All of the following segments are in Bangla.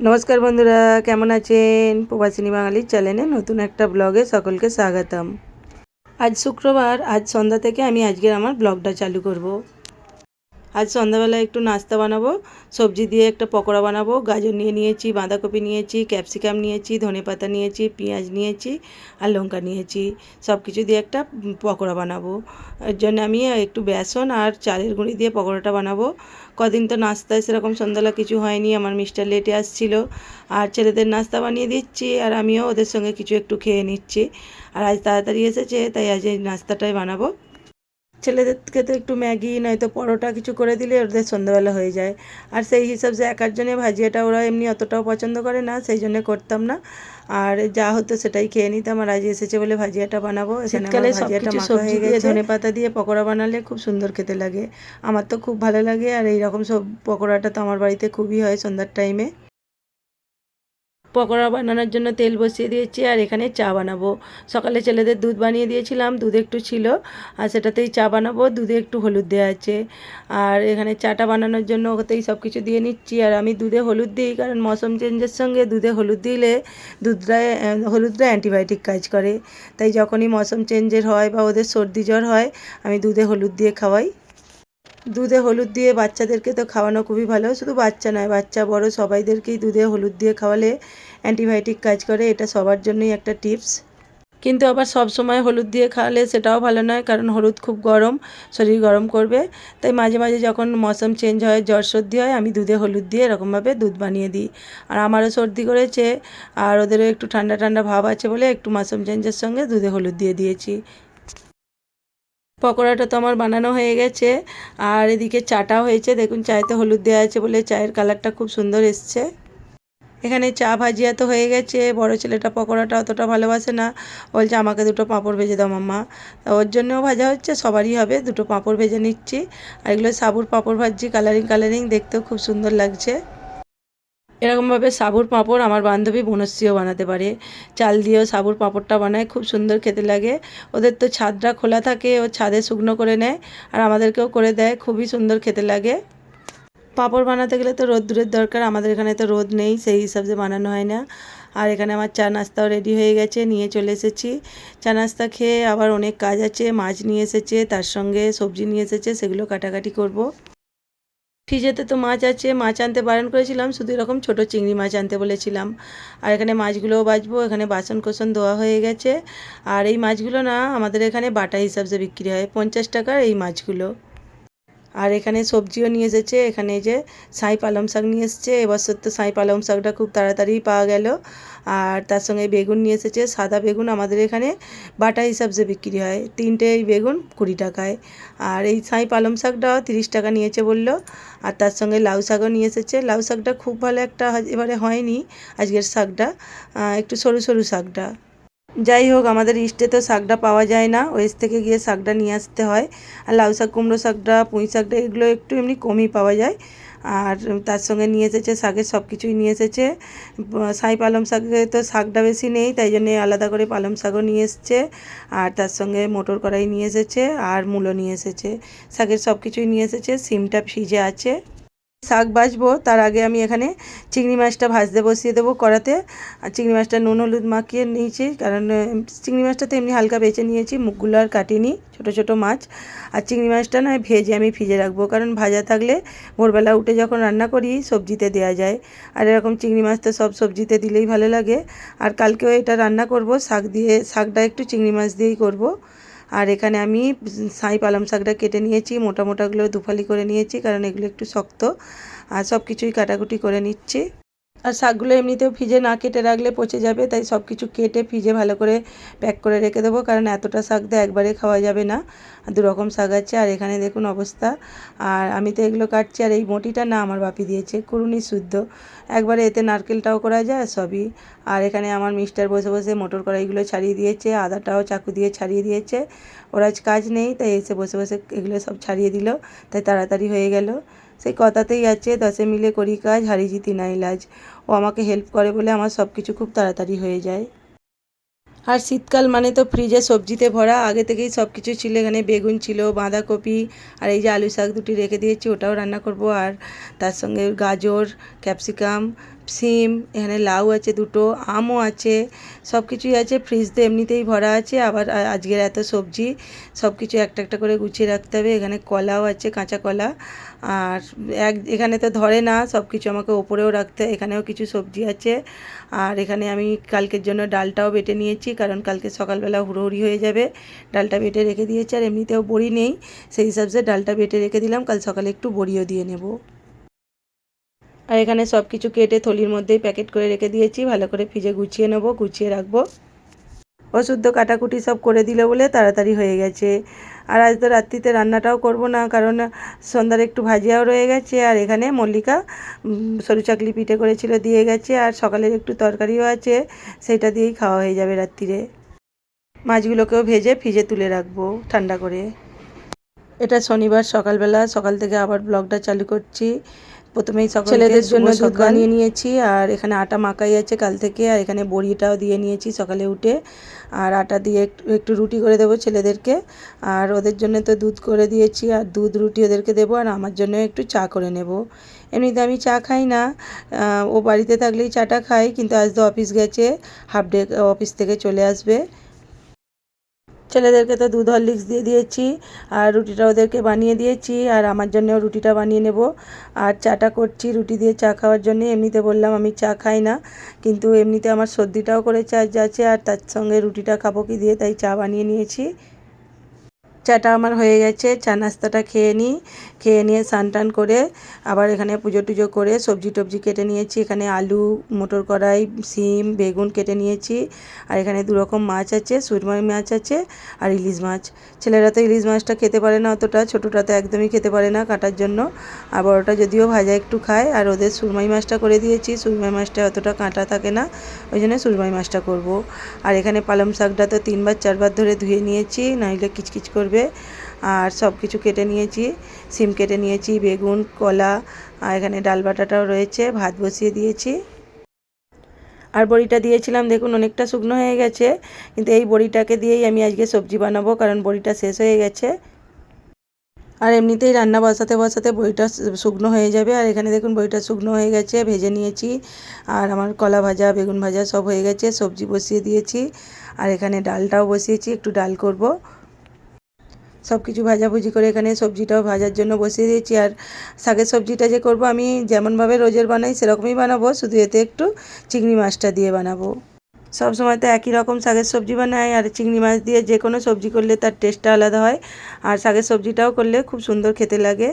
নমস্কার বন্ধুরা, কেমন আছেন? প্রবাসিনী বাঙালির চ্যানেলে নতুন একটা ব্লগে সকলকে স্বাগতম। আজ শুক্রবার, আজ সন্ধ্যা থেকে আমি আজকের আমার ব্লগটা চালু করব। আজ সন্ধ্যাবেলায় একটু নাস্তা বানাবো, সবজি দিয়ে একটা পকোড়া বানাবো, গাজর নিয়ে নিয়েছি, বাঁধাকপি নিয়েছি, ক্যাপসিকাম নিয়েছি ধনেপাতা নিয়েছি, পেঁয়াজ নিয়েছি আর লঙ্কা নিয়েছি। সব কিছু দিয়ে একটা পকোড়া বানাবো। এর জন্য আমি একটু বেসন আর চালের গুঁড়ি দিয়ে পকোড়াটা বানাবো। কদিন তো নাস্তায় সেরকম সন্ধ্যাবেলা কিছু হয়নি, আমার মিস্টার লেটে আসছিল। আর ছেলেদের নাস্তা বানিয়ে দিচ্ছি আর আমিও ওদের সঙ্গে কিছু একটু খেয়ে নিচ্ছি। আর আজ তাড়াতাড়ি এসেছে, তাই আজ এই নাস্তাটাই বানাবো। ছেলেদেরকে তো একটু ম্যাগি নয়তো পরোটা কিছু করে দিলে ওদের সন্ধ্যাবেলা হয়ে যায়। আর সেই হিসাব যে এক একজনে ভাজিয়াটা ওরা এমনি অতটাও পছন্দ করে না সেই জন্য করতাম না। আর যা হতো সেটাই খেয়ে নিতাম। আর আজ এসেছে বলে ভাজিয়াটা বানাবো শীতকালে ভাজিয়াটা মাখা হয়ে গেছে। ধনে পাতা দিয়ে পকোড়া বানালে খুব সুন্দর খেতে লাগে। আমার তো খুব ভালো লাগে। আর এইরকম সব পকোড়াটা তো আমার বাড়িতে খুবই হয় সন্ধ্যার টাইমে পকোড়া বানানোর জন্য তেল বসিয়ে দিয়েছি আর এখানে চা বানাবো। সকালে ছেলেদের দুধ বানিয়ে দিয়েছিলাম দুধ একটু ছিল আর সেটাতেই চা বানাবো দুধে একটু হলুদ দেওয়া আছে। আর এখানে চাটা বানানোর জন্য ওতেই সব কিছু দিয়ে নিচ্ছি আর আমি দুধে হলুদ দিই কারণ মৌসুম চেঞ্জের সঙ্গে দুধে হলুদ দিলে দুধটা আহ, হলুদটা অ্যান্টিবায়োটিক কাজ করে। তাই যখনই মৌসুম চেঞ্জের হয় বা ওদের সর্দি জ্বর হয় আমি দুধে হলুদ দিয়ে খাওয়াই। দুধে হলুদ দিয়ে বাচ্চাদেরকে তো খাওয়ানো খুবই ভালো। শুধু বাচ্চা নয়, বাচ্চা, বড় সবাইদেরকেই দুধে হলুদ দিয়ে খাওয়ালে অ্যান্টিবায়োটিক কাজ করে, এটা সবার জন্যই একটা টিপস। কিন্তু আবার সব সময় হলুদ দিয়ে খাওয়ালে সেটাও ভালো নয়, কারণ হলুদ খুব গরম, শরীর গরম করবে। তাই মাঝে মাঝে যখন মৌসুম চেঞ্জ হয়, জ্বর সর্দি হয়, আমি দুধে হলুদ দিয়ে এরকমভাবে দুধ বানিয়ে দিই। আর আমারও সর্দি করেছে, আর ওদেরও একটু ঠান্ডা ঠান্ডা ভাব আছে বলে একটু মৌসুম চেঞ্জের সঙ্গে দুধে হলুদ দিয়ে দিয়েছি। পকোড়াটা তো আমার বানানো হয়ে গেছে। আর এদিকে চাটাও হয়েছে। দেখুন, চায়েতে হলুদ দেওয়া আছে বলে চায়ের কালারটা খুব সুন্দর এসছে। এখানে চা ভাজিয়া তো হয়ে গেছে। বড় ছেলেটা পকোড়াটা অতটা ভালোবাসে না। বলছে, আমাকে দুটো পাঁপড় ভেজে দাও মাম্মা। ওর জন্যও ভাজা হচ্ছে, সবারই হবে। দুটো পাঁপড় ভেজে নিচ্ছি। আর এগুলো সাবুর পাঁপড় ভাজছি কালারিং কালারিং দেখতেও খুব সুন্দর লাগছে। এরকমভাবে সাবুর পাঁপড় আমার বান্ধবী বনশ্রীও বানাতে পারে। চাল দিয়েও সাবুর পাঁপড়টা বানায়, খুব সুন্দর খেতে লাগে। ওদের তো ছাদটা খোলা থাকে, ও ছাদে শুকনো করে নেয় আর আমাদেরকেও করে দেয়, খুবই সুন্দর খেতে লাগে। পাঁপড় বানাতে গেলে তো রোদ্দুরের দরকার, আমাদের এখানে তো রোদ নেই, সেই হিসাবে বানানো হয় না। আর এখানে আমার চা নাস্তাও রেডি হয়ে গেছে, নিয়ে চলে এসেছি। চা নাস্তা খেয়ে আবার অনেক কাজ আছে, মাছ নিয়ে এসেছে, তার সঙ্গে সবজি নিয়ে এসেছে, সেগুলো কাটাকাটি করব। ফ্রিজেতে তো মাছ আছে, মাছ আনতে বারণ করেছিলাম, শুধু এরকম ছোট চিংড়ি মাছ আনতে বলেছিলাম। আর এখানে মাছগুলোও বাজবো এখানে বাসন কোসন ধোয়া হয়ে গেছে। আর এই মাছগুলো না আমাদের এখানে বাটা হিসাবে বিক্রি হয়, পঞ্চাশ টাকার এই মাছগুলো। আর এখানে সবজিও নিয়ে এসেছে, এখানে যে সাই পালং শাক নিয়ে এসেছে এবছর তো সাই পালং শাকটা খুব তাড়াতাড়ি পাওয়া গেল। আর তার সঙ্গে বেগুন নিয়ে এসেছে, সাদা বেগুন আমাদের এখানে বাটা হিসাবে বিক্রি হয়, তিনটে এই বেগুন কুড়ি টাকায়। আর এই সাই পালং শাকটাও তিরিশ টাকা নিয়েছে বলল, আর তার সঙ্গে লাউ শাকও নিয়ে এসেছে। লাউ শাকটা খুব ভালো একটা এবারে হয়নি আজকের শাকটা একটু সরু সরু শাকটা। যাই হোক, আমাদের ইস্টে তো শাকটা পাওয়া যায় না। ওয়েস্ট থেকে গিয়ে শাকটা নিয়ে আসতে হয়। আর লাউ শাক, কুমড়ো শাকটা, পুঁই শাকটা, এগুলো একটু এমনি কমই পাওয়া যায়। আর তার সঙ্গে নিয়ে এসেছে শাকের সব কিছুই নিয়ে এসেছে। সাই পালং শাকে তো শাকটা বেশি নেই, তাই জন্যে আলাদা করে পালং শাকও নিয়ে এসেছে। আর তার সঙ্গে মোটর কড়াই নিয়ে এসেছে, আর মূলো নিয়ে এসেছে। শাকের সব কিছুই নিয়ে এসেছে, সিমটা ফ্রিজে আছে। শাক ভাজবো তার আগে আমি এখানে চিংড়ি মাছটা ভাজতে বসিয়ে দেবো কড়াতে। আর চিংড়ি মাছটা নুন হলুদ মাখিয়ে নিয়েছি, কারণ চিংড়ি মাছটা তো এমনি হালকা বেছে নিয়েছি, মুখগুলো আর কাটিনি, ছোটো ছোটো মাছ। আর চিংড়ি মাছটা না, ভেজে আমি ফ্রিজে রাখব, কারণ ভাজা থাকলে ভোরবেলা উঠে যখন রান্না করি, সবজিতে দেওয়া যায়। আর এরকম চিংড়ি মাছ তো সব সবজিতে দিলেই ভালো লাগে। আর কালকেও এটা রান্না করব, শাক দিয়ে, শাকটা একটু চিংড়ি মাছ দিয়েই করব। আর এখানে আমি সাই পালং শাকটা কেটে নিয়েছি মোটা মোটাগুলো দুফালি করে নিয়েছি কারণ এগুলো একটু শক্ত। আর সব কিছুই কাটাকুটি করে নিচ্ছি। আর শাকগুলো এমনিতেও ফ্রিজে না কেটে রাখলে পচে যাবে, তাই সব কিছু কেটে ফ্রিজে ভালো করে প্যাক করে রেখে দেবো, কারণ এতটা শাক তো একবারে খাওয়া যাবে না। দু রকম শাক আছে, আর এখানে দেখুন অবস্থা। আর আমি তো এগুলো কাটছি, আর এই বটিটা না আমার বাপি দিয়েছে, কুরুনি শুদ্ধ। একবারে এতে নারকেলটাও করা যায় সবই। আর এখানে আমার মিস্টার বসে বসে মোটর কড়াইগুলো ছাড়িয়ে দিয়েছে, আদাটাও চাকু দিয়ে ছাড়িয়ে দিয়েছে। ওর আজ কাজ নেই, তাই এসে বসে বসে এগুলো সব ছাড়িয়ে দিল, তাই তাড়াতাড়ি হয়ে গেল। সেই কথাতেই আছে, দশে মিলে করি কাজ হারি জিতি না ইলাজ ও আমাকে হেল্প করে বলে আমার সব কিছু খুব তাড়াতাড়ি হয়ে যায়। আর শীতকাল মানে তো ফ্রিজে সবজিতে ভরা, আগে থেকেই সব কিছু ছিল এখানে, বেগুন ছিল, বাঁধাকপি, আর এই যে আলু শাক দুটি রেখে দিয়েছি, ওটাও রান্না করব। আর তার সঙ্গে গাজর ক্যাপসিকাম সিম, এখানে লাউ আছে দুটো, আমও আছে সব কিছুই আছে ফ্রিজ তো এমনিতেই ভরা আছে, আবার আজকের এত সবজি সব কিছু একটা একটা করে গুছিয়ে রাখতে হবে, এখানে কলাও আছে, কাঁচা কলা, আর এক, এখানে তো ধরে না সব কিছু আমাকে ওপরেও রাখতে, এখানেও কিছু সবজি আছে, আর এখানে আমি কালকের জন্য ডালটাও বেটে নিয়েছি, কারণ কালকে সকালবেলা হুড়োহুড়ি হয়ে যাবে, ডালটা বেটে রেখে দিয়েছি, আর এমনিতেও বড়ি নেই, সেই হিসাবে ডালটা বেটে রেখে দিলাম, কাল সকালে একটু বড়িও দিয়ে নেব। আর এখানে সব কিছু কেটে থলির মধ্যেই প্যাকেট করে রেখে দিয়েছি। ভালো করে ফ্রিজে গুছিয়ে নেব, গুছিয়ে রাখব। অশুদ্ধ কাটাকুটি সব করে দিলে বলে তাড়াতাড়ি হয়ে গেছে। আর আজ তো রাত্রিতে রান্নাটাও করব না, কারণ সন্ধ্যার একটু ভাজিয়াও রয়ে গেছে। আর এখানে মল্লিকা সরু চাকলি পিঠে করেছিল, দিয়ে গেছে। আর সকালের একটু তরকারিও আছে, সেটা দিয়েই খাওয়া হয়ে যাবে রাত্রিরে। মাছগুলোকেও ভেজে ফ্রিজে তুলে রাখব, ঠান্ডা করে। এটা শনিবার সকালবেলা, সকাল থেকে আবার ব্লগটা চালু করছি। প্রথমেই সকাল ছেলেদের জন্য দুধ বানিয়ে নিয়েছি আর এখানে আটা মাখাই আছে কাল থেকে আর এখানে বড়িটাও দিয়ে নিয়েছি সকালে উঠে। আর আটা দিয়ে একটু একটু রুটি করে দেবো ছেলেদেরকে। আর ওদের জন্য তো দুধ করে দিয়েছি আর দুধ রুটি ওদেরকে দেবো আর আমার জন্য একটু চা করে নেব। এমনিতে আমি চা খাই না ও বাড়িতে থাকলেই চাটা খাই কিন্তু আজ তো অফিস গেছে হাফ ডে অফিস থেকে চলে আসবে। ছেলেদেরকে তো দুধ হরলিক্স দিয়ে দিয়েছি, আর রুটিটা ওদেরকে বানিয়ে দিয়েছি, আর আমার জন্যও রুটিটা বানিয়ে নেব। আর চাটা করছি, রুটি দিয়ে চা খাওয়ার জন্য। এমনিতে বললাম আমি চা খাই না, কিন্তু এমনিতে আমার সর্দিটাও করে চা যাচ্ছে, আর তার সঙ্গে রুটিটা খাব কি দিয়ে, তাই চা বানিয়ে নিয়েছি। চাটা আমার হয়ে গেছে, চা নাস্তাটা খেয়ে নিই, খেয়ে নিয়ে স্নান টান করে আবার এখানে পুজো টুজো করে সবজি টবজি কেটে নিয়েছি। এখানে আলু, মটর কড়াই, সিম, বেগুন কেটে নিয়েছি। আর এখানে দু রকম মাছ আছে, সুরমাই মাছ আছে আর ইলিশ মাছ। ছেলেরা তো ইলিশ মাছটা খেতে পারে না অতটা ছোটোটা তো একদমই খেতে পারে না কাটার জন্য। আর বড়োটা যদিও ভাজা একটু খায়, আর ওদের সুরমাই মাছটা করে দিয়েছি। সুরমাই মাছটা অতটা কাঁটা থাকে না, ওই জন্য সুরমাই মাছটা করব। আর এখানে পালং শাকটা তো তিনবার, চারবার ধরে ধুয়ে নিয়েছি, নইলে কিচকিচ করবে আর সব কিছু কেটে নিয়েছি। সিম কেটে নিয়েছি, বেগুন, কলা, আর এখানে ডাল বাটাটাও রয়েছে, ভাত বসিয়ে দিয়েছি। আর বড়িটা দিয়েছিলাম, দেখুন অনেকটা শুকনো হয়ে গেছে, কিন্তু এই বড়িটাকে দিয়েই আমি আজকে সবজি বানাবো, কারণ বড়িটা শেষ হয়ে গেছে। আর এমনিতেই রান্না বসাতে বসাতে বড়িটা শুকনো হয়ে যাবে। আর এখানে দেখুন বড়িটা শুকনো হয়ে গেছে, ভেজে নিয়েছি। আর আমার কলা ভাজা, বেগুন ভাজা সব হয়ে গেছে, সবজি বসিয়ে দিয়েছি। আর এখানে ডালটাও বসিয়েছি, একটু ডাল করব। সব কিছু ভাজাভুজি করে এখানে সবজিটাও ভাজার জন্য বসিয়ে দিয়েছি। আর শাকের সবজিটা যে করব আমি যেমনভাবে রোজের বানাই, সেরকমই বানাবো। শুধু এতে একটু চিংড়ি মাছটা দিয়ে বানাবো। সব সময় তো একই রকম শাকের সবজি বানাই, আর চিংড়ি মাছ দিয়ে যে কোনো সবজি করলে তার টেস্টটা আলাদা হয়। আর শাকের সবজিটাও করলে খুব সুন্দর খেতে লাগে।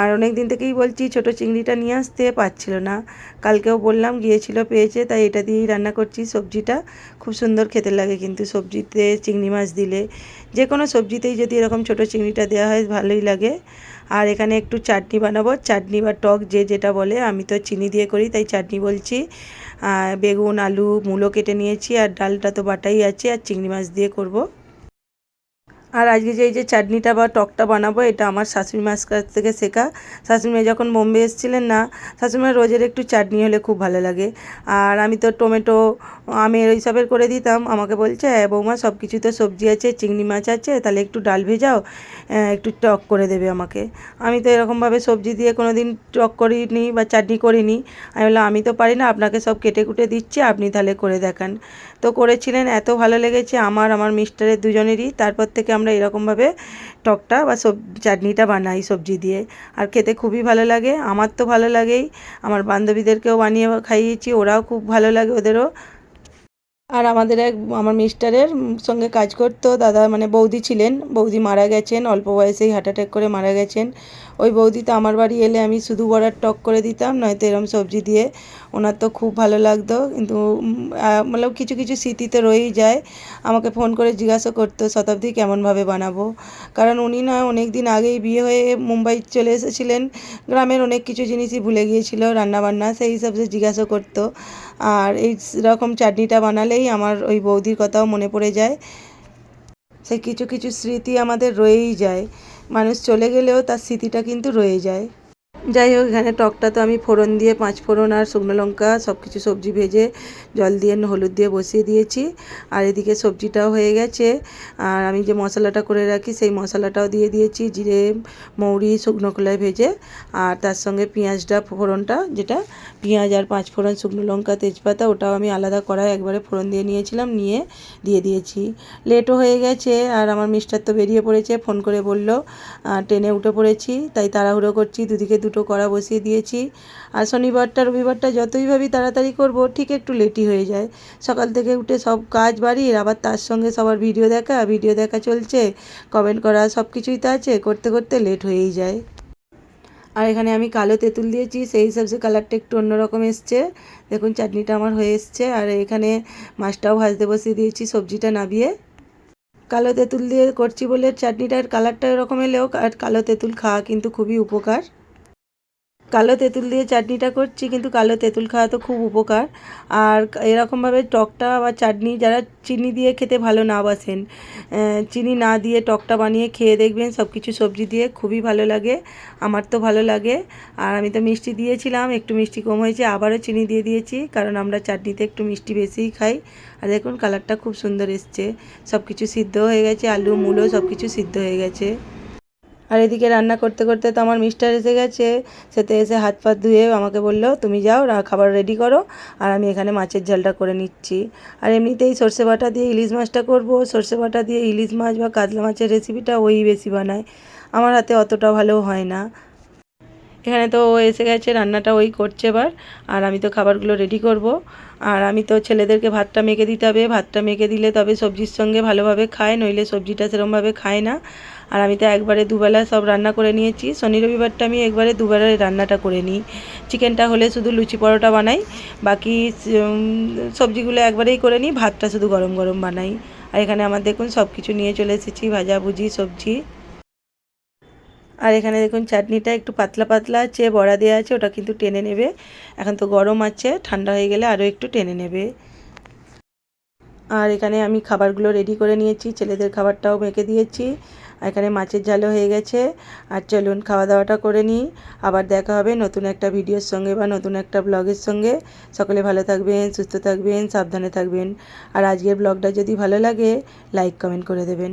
আর অনেক দিন থেকেই বলছি, ছোট চিংড়িটা নিয়ে আসতে পারছিল না। কালকেও বললাম, গিয়েছিল পেয়েছে, তাই এটা দিয়েই রান্না করছি সবজিটা। খুব সুন্দর খেতে লাগে কিন্তু। সবজিতে চিংড়ি মাছ দিলে যে কোনো সবজিতেই যদি এরকম ছোট চিংড়িটা দেওয়া হয় ভালোই লাগে। আর এখানে একটু চাটনি বানাবো। চাটনি বা টক যে যেটা বলে আমি তো চিনি দিয়ে করি, তাই চাটনি বলছি। বেগুন, আলু, মূলো কেটে নিয়েছি আর ডালটা তো বাটাই আছে আর চিংড়ি মাছ দিয়ে করব। আর আজকে যে এই যে চাটনিটা বা টকটা বানাবো এটা আমার শাশুড়ি মাছ কাছ থেকে শেখা। শাশুড়ি মা যখন বোম্বে এসেছিলেন না শাশুড়ি মা রোজের একটু চাটনি হলে খুব ভালো লাগে। আর আমি তো টমেটো আমের ওইসবের করে দিতাম। আমাকে বলছে "হ্যাঁ, বৌমা সব কিছু তো সবজি আছে চিংড়ি মাছ আছে তাহলে একটু ডাল ভেজাও একটু টক করে দেবে আমাকে। আমি তো এরকমভাবে সবজি দিয়ে কোনো দিন টক করিনি বা চাটনি করিনি। আমি বললাম আমি তো পারি না আপনাকে সব কেটে কুটে দিচ্ছি আপনি তাহলে করে দেখান। তো করেছিলেন, এত ভালো লেগেছে আমার আমার মিস্টারের দুজনেরই। তারপর থেকে আমরা এরকমভাবে টকটা বা সব, চাটনিটা বানাই সবজি দিয়ে। আর খেতে খুবই ভালো লাগে, আমার তো ভালো লাগেই। আমার বান্ধবীদেরকেও বানিয়ে খাইয়েছি, ওরাও খুব ভালো লাগে ওদেরও। আর আমাদের এক, আমার মিস্টারের সঙ্গে কাজ করতো, দাদা মানে বৌদি ছিলেন, বৌদি মারা গেছেন, অল্প বয়সেই হার্ট অ্যাটাক করে মারা গেছেন। ওই বৌদি তো আমার বাড়ি এলে আমি শুধু বড়ার টক করে দিতাম, নয়তো এরম সবজি দিয়ে। ওনার তো খুব ভালো লাগতো, কিন্তু মানে কিছু কিছু স্মৃতিতে রয়েই যায়। আমাকে ফোন করে জিজ্ঞাসা করতো, শতাব্দী কেমনভাবে বানাবো? কারণ উনি না অনেক দিন আগেই বিয়ে হয়ে মুম্বাই চলে এসেছিলেন। গ্রামের অনেক কিছু জিনিসই ভুলে গিয়েছিল, রান্নাবান্না সেই হিসাবে জিজ্ঞাসা করতো। আর এই রকম চাটনিটা বানালেই আমার ওই বৌদির কথাও মনে পড়ে যায়। সেই কিছু কিছু স্মৃতি আমাদের রয়েই যায়। মানুষ চলে গেলেও তার স্মৃতিটা কিন্তু রয়ে যায়। যাই হোক, এখানে টকটা তো আমি ফোড়ন দিয়ে পাঁচ ফোড়ন আর শুকনো লঙ্কা সব কিছু সবজি ভেজে জল দিয়ে হলুদ দিয়ে বসিয়ে দিয়েছি। আর এদিকে সবজিটাও হয়ে গেছে। আর আমি যে মশলাটা করে রাখি, সেই মশলাটাও দিয়ে দিয়েছি, জিরে, মৌরি, শুকনো কলায় ভেজে। আর তার সঙ্গে পেঁয়াজটা, ফোড়নটা, যেটা পেঁয়াজ আর পাঁচ ফোড়ন, শুকনো লঙ্কা, তেজপাতা, ওটাও আমি আলাদা করায় একবারে ফোড়ন দিয়ে নিয়েছিলাম, নিয়ে দিয়ে দিয়েছি। লেটও হয়ে গেছে আর আমার মিস্টার তো বেরিয়ে পড়েছে, ফোন করে বলল ট্রেনে উঠে পড়েছি, তাই তাড়াহুড়ো করছি, দুদিকে দুটো কড়া বসিয়ে দিয়েছি। আর শনিবারটা, রবিবারটা যতই ভাবি তাড়াতাড়ি করব, ঠিক একটু লেটই হয়ে যায়। সকাল থেকে উঠে সব কাজ বাড়ির আবার তার সঙ্গে সবার ভিডিও দেখা ভিডিও দেখা চলছে কমেন্ট করা সব কিছুই তো আছে, করতে করতে লেট হয়েই যায়। আর এখানে আমি কালো তেঁতুল দিয়েছি, সেই হিসাবে কালারটা একটু অন্যরকম এসছে। দেখুন, চাটনিটা আমার হয়ে এসছে। আর এখানে মাছটাও ভাজতে বসিয়ে দিয়েছি, সবজিটা নাবিয়ে। কালো তেঁতুল দিয়ে করছি বলে চাটনিটার কালারটা এরকম এলেও আর কালো তেঁতুল খাওয়া কিন্তু খুবই উপকার। কালো তেঁতুল দিয়ে চাটনিটা করছি, কিন্তু কালো তেঁতুল খাওয়া তো খুব উপকার। আর এরকমভাবে টকটা বা চাটনি, যারা চিনি দিয়ে খেতে ভালো না বাসেন চিনি না দিয়ে টকটা বানিয়ে খেয়ে দেখবেন সব কিছু সবজি দিয়ে খুবই ভালো লাগে, আমার তো ভালো লাগে। আর আমি তো মিষ্টি দিয়েছিলাম, একটু মিষ্টি কম হয়েছে, আবারও চিনি দিয়ে দিয়েছি, কারণ আমরা চাটনিতে একটু মিষ্টি বেশিই খাই। আর দেখুন, কালারটা খুব সুন্দর এসছে সব কিছু সিদ্ধ হয়ে গেছে, আলু, মূলো সব কিছু সিদ্ধ হয়ে গেছে। আর এদিকে রান্না করতে করতে তো আমার মিস্টার এসে গেছে। সেতে এসে হাত পা ধুয়ে আমাকে বলল, তুমি যাও খাবার রেডি করো। আর আমি এখানে মাছের ঝালটা করে নিচ্ছি। আর এমনিতেই সর্ষে বাটা দিয়ে ইলিশ মাছটা করব। সর্ষে বাটা দিয়ে ইলিশ মাছ বা কাতলা মাছের রেসিপিটা ওই বেশি বানায়। আমার হাতে অতটা ভালো হয় না। এখানে তো ও এসে গেছে, রান্নাটা ওই করছে এবার। আর আমি তো খাবারগুলো রেডি করব। আর আমি তো ছেলেদেরকে ভাতটা মেখে দিতে হবে। ভাতটা মেখে দিলে তবে সবজির সঙ্গে ভালোভাবে খায়, নইলে সবজিটা সেরমভাবে খায় না। আর আমি তো একবারে দুবেলা সব রান্না করে নিয়েছি। শনি রবিবারটা আমি একবারে দুবেলা রান্নাটা করে নিই। চিকেনটা হলে শুধু লুচি পরোটা বানাই, বাকি সবজিগুলো একবারেই করে নিই, ভাতটা শুধু গরম গরম বানাই। আর এখানে আমার দেখুন সব কিছু নিয়ে চলে এসেছি ভাজাভুজি সবজি। আর এখানে দেখুন চাটনিটা একটু পাতলা পাতলা আছে, বড়া দেওয়া আছে, ওটা কিন্তু টেনে নেবে। এখন তো গরম আছে, ঠান্ডা হয়ে গেলে আরও একটু টেনে নেবে। আর এখানে আমি খাবারগুলো রেডি করে নিয়েছি, ছেলেদের খাবারটাও মেখে দিয়েছি। এখানে মাছের ঝালও হয়ে গেছে। আর চলুন খাওয়া দাওয়াটা করে নিই। আবার দেখা হবে নতুন একটা ভিডিওর সঙ্গে বা নতুন একটা ব্লগের সঙ্গে। সকলে ভালো থাকবেন, সুস্থ থাকবেন, সাবধানে থাকবেন। আর আজকের ব্লগটা যদি ভালো লাগে লাইক কমেন্ট করে দেবেন।